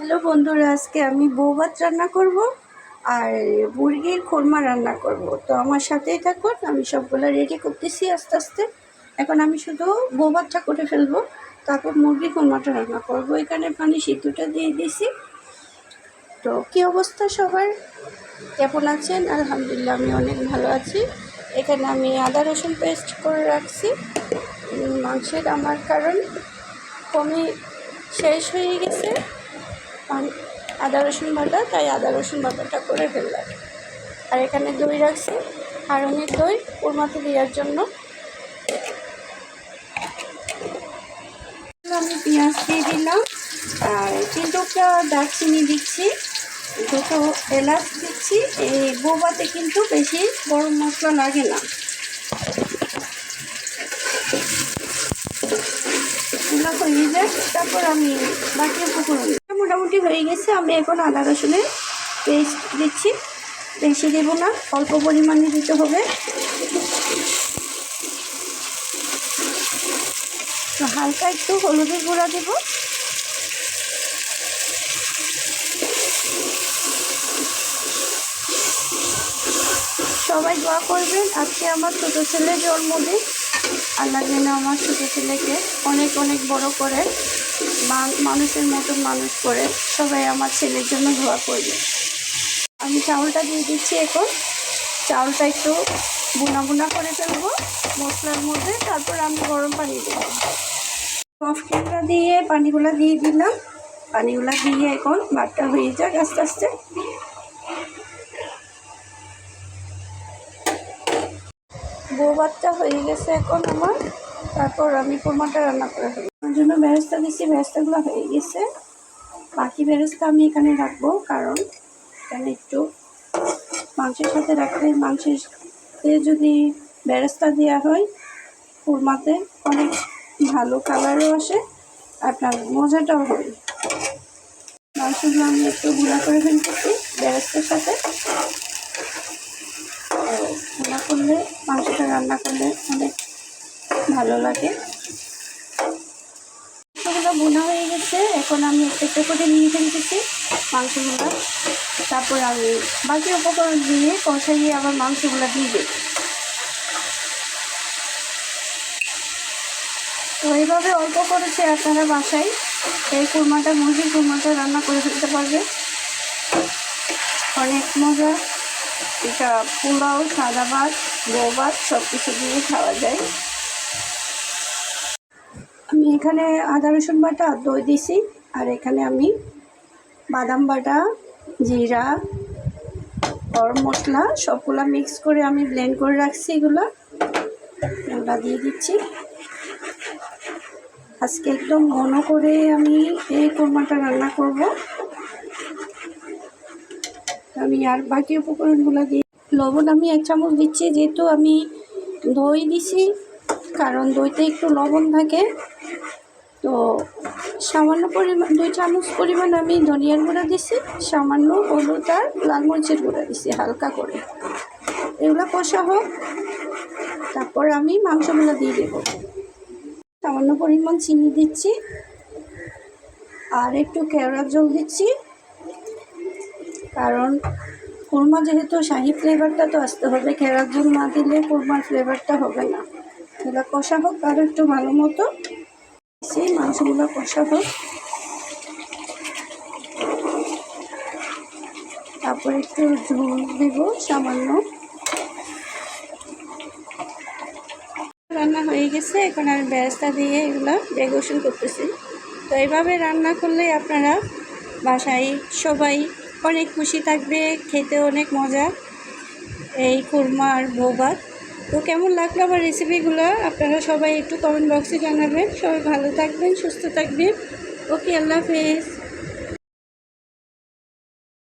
Hello বন্ধুরা, আজকে আমি বউ ভাত রান্না করব আর মুরগির কোরমা রান্না করব। তো আমার সাথেই থাকুন, আমি সবগুলো রেডি করতেছি আস্তে আস্তে। এখন আমি শুধু বউ ভাতটা করে ফেলব, তারপর মুরগির কোরমাটা রান্না করব। এখানে পানি সিদ্ধটা দিয়ে দিছি তো কী অবস্থা সবার? কেমন আছেন? আলহামদুলিল্লাহ, আমি অনেক ভালো আছি। এখানে আমি আদা রসুন পেস্ট করে রাখছি। মাংসের আমার কারণ কমে শেষ হয়ে গেছে। আদা রসুন বাটা, তাই আদা রসুন বাটাটা করে ফেললাম। আর এখানে দই রাখছি। হারনের দই কোরমাতে দেওয়ার জন্য। আমি পেঁয়াজ দিয়ে দিলাম। আর তিনটা দারচিনি দিচ্ছি। দুটো এলাচ দিচ্ছি। এই বোবাতে কিন্তু বেশি গরম মশলা লাগে না এগুলো হয়ে যায়, তারপর আমি বাকি উপকরণ মোটামুটি হয়ে গেছে, আমি এখন আদা রসুনের পেস্ট দিচ্ছি। বেশি দেবো না, অল্প পরিমাণে দিতে হবে। তো হালকা একটু হলুদের গুঁড়া দেবো। সবাই দোয়া করবেন, আজকে আমার ছোটো ছেলের জন্মদিন। আল্লাহ যেন আমার ছোটো ছেলেকে অনেক অনেক বড় করে মানুষের মতন মানুষ করে সবাই আমার ছেলের জন্য ধোয়া করবে। আমি চাউলটা দিয়ে দিচ্ছি এখন। চাউলটা একটু বুনা বুনা করে ফেলব মশলার মধ্যে, তারপর আমি গরম পানি দেবো। কফকিটা দিয়ে, পানিগুলো দিয়ে দিলাম। পানিগুলো দিয়ে এখন ভাতটা হয়ে যাক আস্তে আস্তে। বউ হয়ে গেছে এখন আমার। তারপর আমি কোরমাটা রান্না করে ফেলব। আমার জন্য বেরেস্তা দিচ্ছি বেরেস্তাগুলো হয়ে গেছে। বাকি বেরেস্তা আমি এখানে রাখব, কারণ এখানে একটু মাংসের সাথে রাখলে মাংসের যদি বেরেস্তা দেওয়া হয় কোরমাতে, অনেক ভালো কালারও আসে আপনার মজাটাও হয়। মাংসগুলো আমি একটু গুঁড়া করে ফেলতেছি বেরেস্তার সাথে। রান্না করলে, মাংসটা রান্না করলে অনেক ভালো লাগে। মাংসগুলো বোনা হয়ে গেছে, এখন আমি একটা করে নিয়ে ফেলতেছি মাংসগুলো। তারপর আমি বাকি উপকরণ দিয়ে কষাইয়ে আবার মাংসগুলো দিয়ে দিই তো এইভাবে অল্প করেছে আপনারা বাসায়। এই কুরমাটা, মুরগির কুরমাটা রান্না করে ফেলতে পারবে অনেক মজা। পোলাও, সাদা ভাত বউ ভাত সব কিছু দিয়ে খাওয়া যায়। আমি এখানে আদা, রসুন বাটা, দই দিছি, আর এখানে আমি বাদাম বাটা, জিরা, গরম মশলা, সবগুলা মিক্স করে আমি ব্লেন্ড করে রাখছি এগুলো। এগুলা দিয়ে দিচ্ছি। আজকে একদম ঘন করে আমি এই কোরমাটা রান্না করব। আর বাকি উপকরণগুলো দিই লবণ আমি এক চামচ দিচ্ছি, যেহেতু আমি দই দিছি, কারণ দইতে একটু লবণ থাকে। তো সামান্য পরিমাণ, দুই চামচ পরিমাণ আমি ধনিয়ার গুঁড়া দিছি, সামান্য হলুদ আর লাল মরিচের গুঁড়া দিছি হালকা করে। এগুলো কষা হোক, তারপর আমি মাংসগুলো দিয়ে দেবো। সামান্য পরিমাণ চিনি দিচ্ছি, আর একটু কেওড়ার জল দিচ্ছি, কারণ কোরমা যেহেতু শাহি ফ্লেভারটা তো আসতে হবে কেওড়ার জল না দিলে কোরমার ফ্লেভারটা হবে না। এগুলো কষা হোক আর একটু ভালো মতো সেই মাংসগুলো কষা হোক। তারপর একটু ঝোল দিব সামান্য। রান্না হয়ে গেছে, এখন আমি বেরেস্তা দিয়ে এগুলো ডেকোরেশন করতেছি। তো এইভাবে রান্না করলে আপনারা বাসায় সবাই অনেক খুশি থাকবে খেতে অনেক মজা। এই কুরমা আর বৌভাত। তো কেমন লাগল আমার রেসিপিগুলো আপনারা সবাই একটু কমেন্ট বক্সে জানাবেন। সবাই ভালো থাকবেন, সুস্থ থাকবেন। ওকে, আল্লাহ হাফেজ।